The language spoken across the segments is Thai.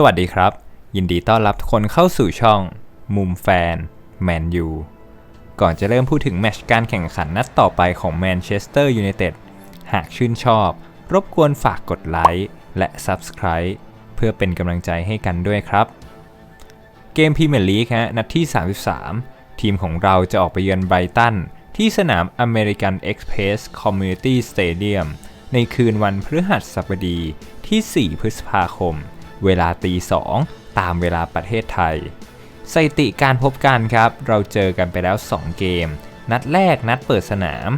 สวัสดีครับ ยินดีต้อนรับทุกคนเข้าสู่ช่อง มุมแฟนแมนยูก่อนจะเริ่มพูดถึงแมชการแข่งขันนัดต่อไปของแมนเชสเตอร์ยูไนเต็ดหากชื่นชอบ รบกวนฝากกดไลค์และ Subscribe เพื่อเป็นกำลังใจให้กันด้วยครับ เกมพรีเมียร์ลีกฮะนัดที่ 33 ทีมของเราจะออกไปเยือนไบรตันที่สนามอเมริกันเอ็กซ์เพรสคอมมูนิตี้สเตเดียมในคืนวันพฤหัสบดีที่ 4 พฤษภาคม เวลาตีสองตามเวลาประเทศไทยสถิติการพบกันครับ เราเจอกันไปแล้ว 2 เกม นัดแรกนัดเปิดสนาม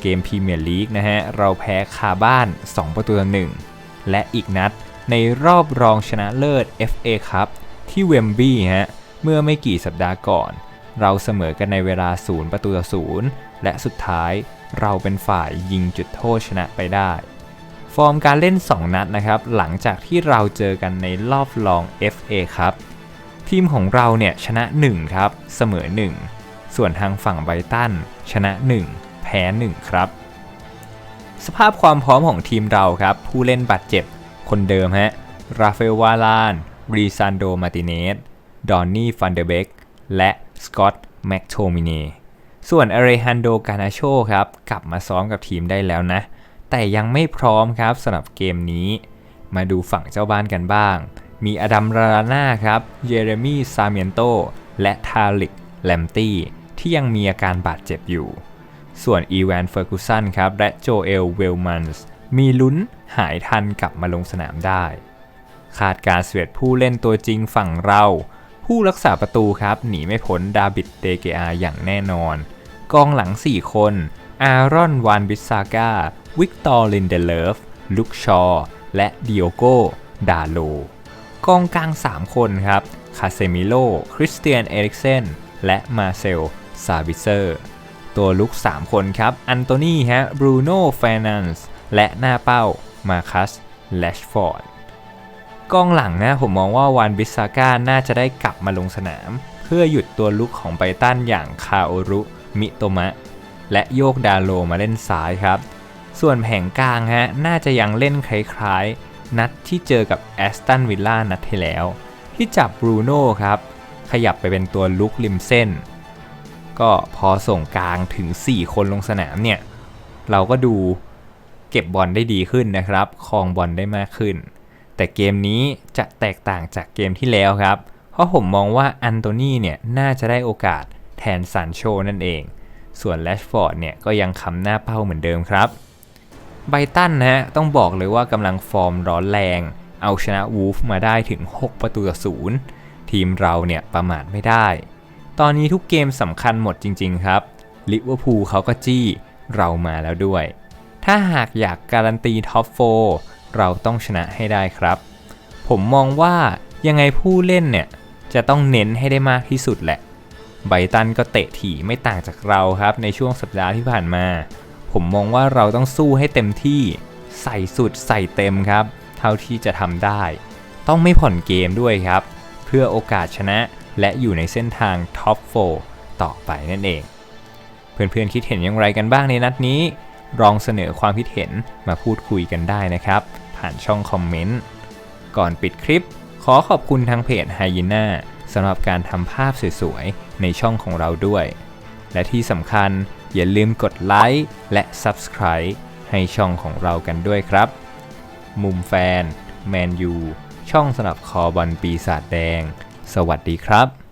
เกมพรีเมียร์ลีกนะฮะ เราแพ้คาบ้าน 2 ประตูต่อหนึ่งและอีกนัดในรอบรองชนะเลิศ FA ครับที่เวมบี้ฮะ เมื่อไม่กี่สัปดาห์ก่อน เราเสมอกันในเวลา 0 ประตูต่อศูนย์และสุดท้ายเราเป็นฝ่ายยิงจุดโทษชนะไปได้ ฟอร์มการเล่น 2 นัดนะครับ หลังจากที่เราเจอกันในรอบรอง FA ครับ ทีมของเราเนี่ยชนะ 1 ครับ เสมอ 1 ส่วนทางฝั่งไบตันชนะ 1 แพ้ 1 ครับ สภาพความพร้อมของทีมเราครับ ผู้เล่นบาดเจ็บ คนเดิมฮะ ราเอลวาลาน รีซานโด มาติเนส ดอนนี่ ฟันเดเบก และสกอตต์แม็กโทมิเนส่วนอเรฮันโด กานาโชครับ กลับมาซ้อมกับทีมได้แล้วนะ แต่ยังไม่พร้อมครับสำหรับเกมนี้ มาดูฝั่งเจ้าบ้านกันบ้าง มีอดัมราลาน่าครับ เยเรมีซาเมียนโต และทาลิกแลมตี้ที่ยังมีอาการบาดเจ็บอยู่ ส่วนอีแวนเฟอร์กูสันครับ และโจเอลเวลมันส์มีลุ้นหายทันกลับมาลงสนามได้ขาดการเสวียดผู้เล่นตัวจริงฝั่งเรา ผู้รักษาประตูครับ หนีไม่พ้นดาบิดเดเกอาอย่างแน่นอน กองหลัง 4 คน อารอน วานบิสซาก้า วิกตอร์ ลินเดเลฟ ลุกชอ และดิโอโก ดาโล กองกลาง 3 คนครับ คาเซมิโล คริสเตียน เอริกเซน และมาเซล ซาบิเซอร์ ตัวลุก 3 คนครับ อันโตนีฮะ บรูโน่เฟรนันส์และหน้าเป้า มาคัส แลชฟอร์ด กองหลังนะผมมองว่าวานบิสซาก้า น่าจะได้กลับมาลงสนาม เพื่อหยุดตัวลุกของไบตันอย่างคาโอรุ มิโตมะ และโยกดาโลมาเล่นซ้ายครับ ส่วนแผงกลางฮะน่าจะยังเล่นคล้ายๆ นัดที่เจอกับแอสตันวิลล่านัดที่แล้ว ที่จับบรูโน่ครับ ขยับไปเป็นตัวลุกริมเส้น ก็พอส่งกลางถึง 4 คนลงสนามเนี่ย เราก็ดูเก็บบอลได้ดีขึ้นนะครับครองบอลได้มากขึ้น แต่เกมนี้จะแตกต่างจากเกมที่แล้วครับ เพราะผมมองว่าอันโตนีเนี่ยน่าจะได้โอกาสแทนซานโชนั่นเอง ส่วนแลชฟอร์ดเนี่ยก็ยังคำหน้าเป้าเหมือนเดิมครับ ไบตันนะฮะต้องบอกเลยว่ากำลังฟอร์มร้อนแรง เอาชนะวูฟมาได้ถึง 6 ประตูต่อศูนย์ทีมเราเนี่ยประมาทไม่ได้ ตอนนี้ทุกเกมสำคัญหมดจริง ๆ ครับลิเวอร์พูลเขาก็จี้เรามาแล้วด้วย ถ้าหากอยากการันตีท็อป4เราต้องชนะให้ได้ครับ ผมมองว่ายังไงผู้เล่นเนี่ยจะต้องเน้นให้ได้มากที่สุดแหละ ไบตันก็เตะถี่ไม่ต่างจากเราครับในช่วงสัปดาห์ที่ผ่านมา ผมมองว่าเราต้องสู้ให้เต็มที่ใส่สุดใส่เต็มครับ เท่าที่จะทำได้ ต้องไม่ผ่อนเกมด้วยครับ เพื่อโอกาสชนะและอยู่ในเส้นทางท็อป4ต่อไปนั่นเอง เพื่อนๆคิดเห็นอย่างไรกันบ้างในนัดนี้ ลองเสนอความคิดเห็นมาพูดคุยกันได้นะครับ ผ่านช่องคอมเมนต์ ก่อนปิดคลิป ขอขอบคุณทางเพจ h y e n a สำหรับการทำภาพสวยๆ ในช่องของเราด้วย และที่สำคัญอย่าลืมกดไลค์และ Subscribe ให้ช่องของเรากันด้วยครับ มุมแฟน แมนยู ช่องสำหรับคอบอลปีศาจแดง สวัสดีครับ